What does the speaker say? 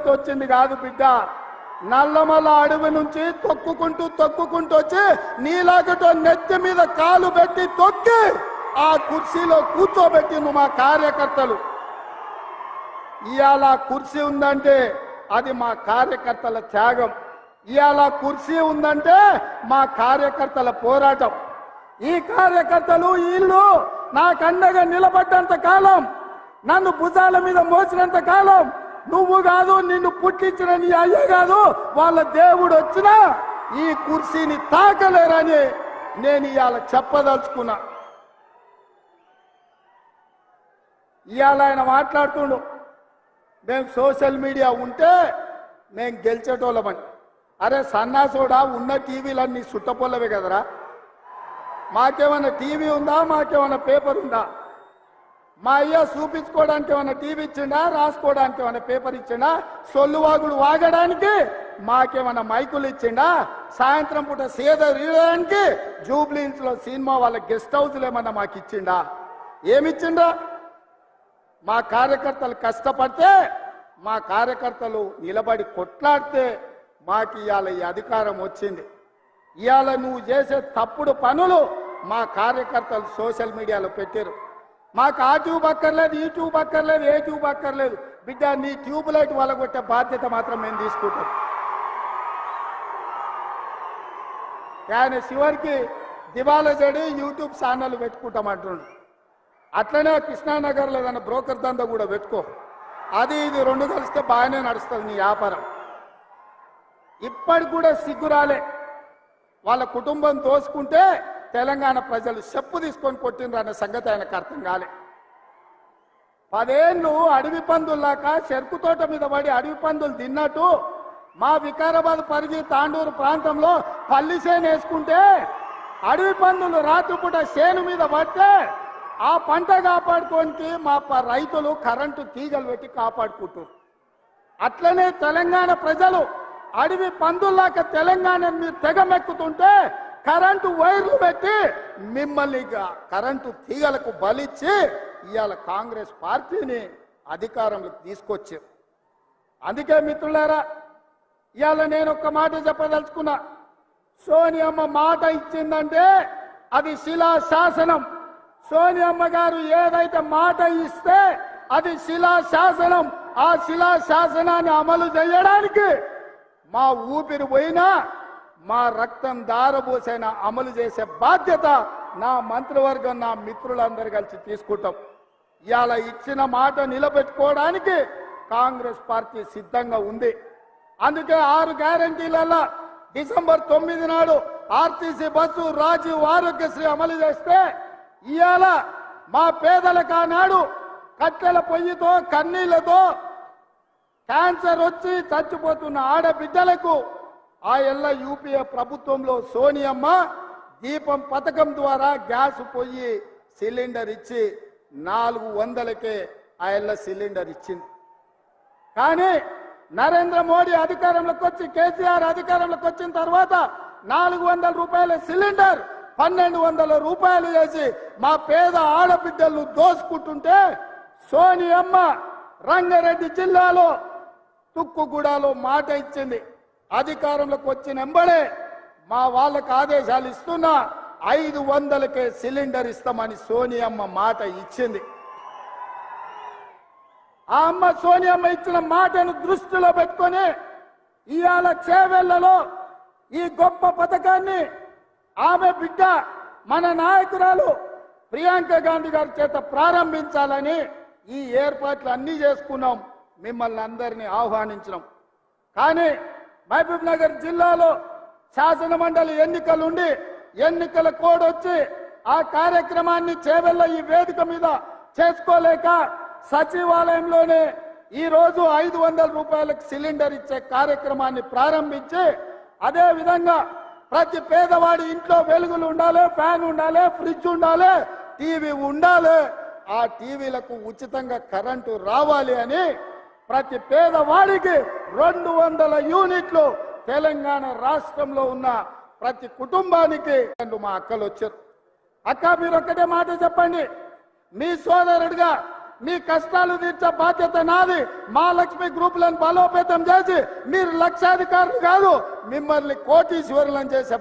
వ్యక్తి వచ్చింది కాదు బిడ్డ. నల్లమల అడవి నుంచి తొక్కుకుంటూ తొక్కుకుంటూ వచ్చి నీలాగటో నెత్తి మీద కాలు పెట్టి తొక్కి ఆ కుర్చీలో కూర్చోబెట్టిండు మా కార్యకర్తలు. ఇవాళ కుర్చీ ఉందంటే అది మా కార్యకర్తల త్యాగం. ఇవాళ కుర్చీ ఉందంటే మా కార్యకర్తల పోరాటం. ఈ కార్యకర్తలు వీళ్ళు నాకు అండగా నిలబడ్డంత కాలం నన్ను భుజాల మీద మోసినంత కాలం నువ్వు కాదు నిన్ను పుట్టించిన నీ అయ్య కాదు వాళ్ళ దేవుడు వచ్చినా ఈ కుర్చీని తాకలేరని నేను ఇవాళ చెప్పదలుచుకున్నా. ఇవాళ ఆయన మాట్లాడుతుండు మేము సోషల్ మీడియా ఉంటే మేము గెలిచేటోళ్ళమని. అరే సన్నాసోడా ఉన్న టీవీలన్నీ సుట్టపొల్లవే కదరా? మాకేమైనా టీవీ ఉందా? మాకేమైనా పేపర్ ఉందా? మా అయ్య చూపించుకోవడానికి ఏమైనా టీవీ ఇచ్చిండా? రాసుకోవడానికి ఏమైనా పేపర్ ఇచ్చిండా? సొల్లువాగుడు వాగడానికి మాకేమైనా మైకులు ఇచ్చిండా? సాయంత్రం పూట సేద రీయడానికి జూబ్లీన్స్లో సినిమా వాళ్ళ గెస్ట్ హౌస్లు ఏమన్నా మాకు ఇచ్చిండా? ఏమిచ్చిండా మా కార్యకర్తలు కష్టపడితే మా కార్యకర్తలు నిలబడి కొట్లాడితే మాకు ఇవాళ ఈ అధికారం వచ్చింది. ఇవాళ నువ్వు చేసే తప్పుడు పనులు మా కార్యకర్తలు సోషల్ మీడియాలో పెట్టారు మాకు ఆ ట్యూబ్ అక్కర్లేదు ఈ ట్యూబ్ అక్కర్లేదు ఏ ట్యూబ్ అక్కర్లేదు. బిడ్డ నీ ట్యూబ్ లైట్ వలగొట్టే బాధ్యత మాత్రం మేము తీసుకుంటాం. ఆయన చివరికి దివాలా చెడి యూట్యూబ్ ఛానల్ పెట్టుకుంటాం అంటున్నాడు. అట్లనే కృష్ణానగర్లో ఏదైనా బ్రోకర్ దందా కూడా పెట్టుకో. అది ఇది రెండు కలిస్తే బాగానే నడుస్తుంది నీ వ్యాపారం. ఇప్పటికి కూడా సిగ్గురాలే వాళ్ళ కుటుంబం తోసుకుంటే తెలంగాణ ప్రజలు చెప్పు తీసుకొని కొట్టిండ్రు అనే సంగతి ఆయనకు అర్థం కాలే. పదేళ్ళు అడవి పందుల్లాక చెరుకు తోట మీద పడి అడవి పందులు తిన్నట్టు మా వికారాబాద్ పరిధి తాండూరు ప్రాంతంలో పల్లి చేను వేసుకుంటే అడవి పందులు రాత్రిపూట చేను మీద పడితే ఆ పంట కాపాడుకోనికి మా రైతులు కరెంటు తీగలు పెట్టి కాపాడుకుంటారు అట్లనే తెలంగాణ ప్రజలు అడవి పందుల్లాక తెలంగాణ మీరు తెగమెక్కుతుంటే కరెంటు వైర్లు పెట్టి మిమ్మల్ని కరెంటు తీగలకు బలిచ్చి ఇవాళ కాంగ్రెస్ పార్టీని అధికారంలోకి తీసుకొచ్చారు. అందుకే మిత్రులారా ఇవాళ నేను ఒక మాట చెప్పదలుచుకున్నా. సోనియమ్మ మాట ఇచ్చిందంటే అది శిలా శాసనం సోనియమ్మ గారు ఏదైతే మాట ఇస్తే అది శిలా శాసనం ఆ శిలా శాసనాన్ని అమలు చేయడానికి మా ఊపిరి పోయినా మా రక్తం దారబోసైన అమలు చేసే బాధ్యత నా మంత్రివర్గం నా మిత్రులందరూ కలిసి తీసుకుంటాం. ఇవాళ ఇచ్చిన మాట నిలబెట్టుకోవడానికి కాంగ్రెస్ పార్టీ సిద్ధంగా ఉంది. అందుకే ఆరు గ్యారంటీలలో డిసెంబర్ తొమ్మిది నాడు ఆర్టీసీ బస్సు రాజీవ్ ఆరోగ్యశ్రీ అమలు చేస్తే ఇవాళ మా పేదలకు ఆనాడు కట్టెల పొయ్యితో కన్నీళ్ళతో క్యాన్సర్ వచ్చి చచ్చిపోతున్న ఆడబిడ్డలకు ఆ ఎల్ల యూపీఏ ప్రభుత్వంలో సోనియమ్మ దీపం పథకం ద్వారా గ్యాస్ పోయి సిలిండర్ ఇచ్చి నాలుగు వందలకే ఆ ఎల్ల సిలిండర్ ఇచ్చింది. కానీ నరేంద్ర మోడీ అధికారంలోకి వచ్చి కేసీఆర్ అధికారంలోకి వచ్చిన తర్వాత నాలుగు వందల రూపాయల సిలిండర్ పన్నెండు వందల రూపాయలు చేసి మా పేద ఆడబిడ్డలను దోసుకుంటుంటే సోనియమ్మ రంగారెడ్డి జిల్లాలో తుక్కుగూడలో మాట ఇచ్చింది. అధికారంలోకి వచ్చిన ఎంబడే మా వాళ్ళకు ఆదేశాలు ఇస్తున్నా ఐదు వందలకే సిలిండర్ ఇస్తామని సోనియమ్మ మాట ఇచ్చింది. ఆ అమ్మ సోనియమ్మ ఇచ్చిన మాటను దృష్టిలో పెట్టుకొని ఇవాళ చేవెళ్ళలో ఈ గొప్ప పథకాన్ని ఆమె బిడ్డ మన నాయకురాలు ప్రియాంక గాంధీ గారి చేత ప్రారంభించాలని ఈ ఏర్పాట్లు అన్నీ చేసుకున్నాం. మిమ్మల్ని అందరినీ ఆహ్వానించినాం. కానీ మహబూబ్ నగర్ జిల్లాలో శాసన మండలి ఎన్నికలుండి ఎన్నికల కోడ్ వచ్చి ఆ కార్యక్రమాన్ని చేవెళ్ళ ఈ వేదిక మీద చేసుకోలేక సచివాలయంలోనే ఈ రోజు ఐదు వందల రూపాయలకు సిలిండర్ ఇచ్చే కార్యక్రమాన్ని ప్రారంభించి అదే విధంగా ప్రతి పేదవాడి ఇంట్లో వెలుగులు ఉండాలి ఫ్యాన్ ఉండాలి ఫ్రిడ్జ్ ఉండాలి టీవీ ఉండాలి ఆ టీవీలకు ఉచితంగా కరెంటు రావాలి అని ప్రతి పేదవాడికి రెండు వందల యూనిట్లు తెలంగాణ రాష్ట్రంలో ఉన్న ప్రతి కుటుంబానికి మా అక్కలు వచ్చారు. అక్క మీరు ఒక్కటే మాట చెప్పండి. మీ సోదరుడిగా మీ కష్టాలు తీర్చే బాధ్యత నాది. మా లక్ష్మి గ్రూపులను బలోపేతం చేసి మీరు లక్షాధికారులు కాదు మిమ్మల్ని కోటీశ్వరులను చేసే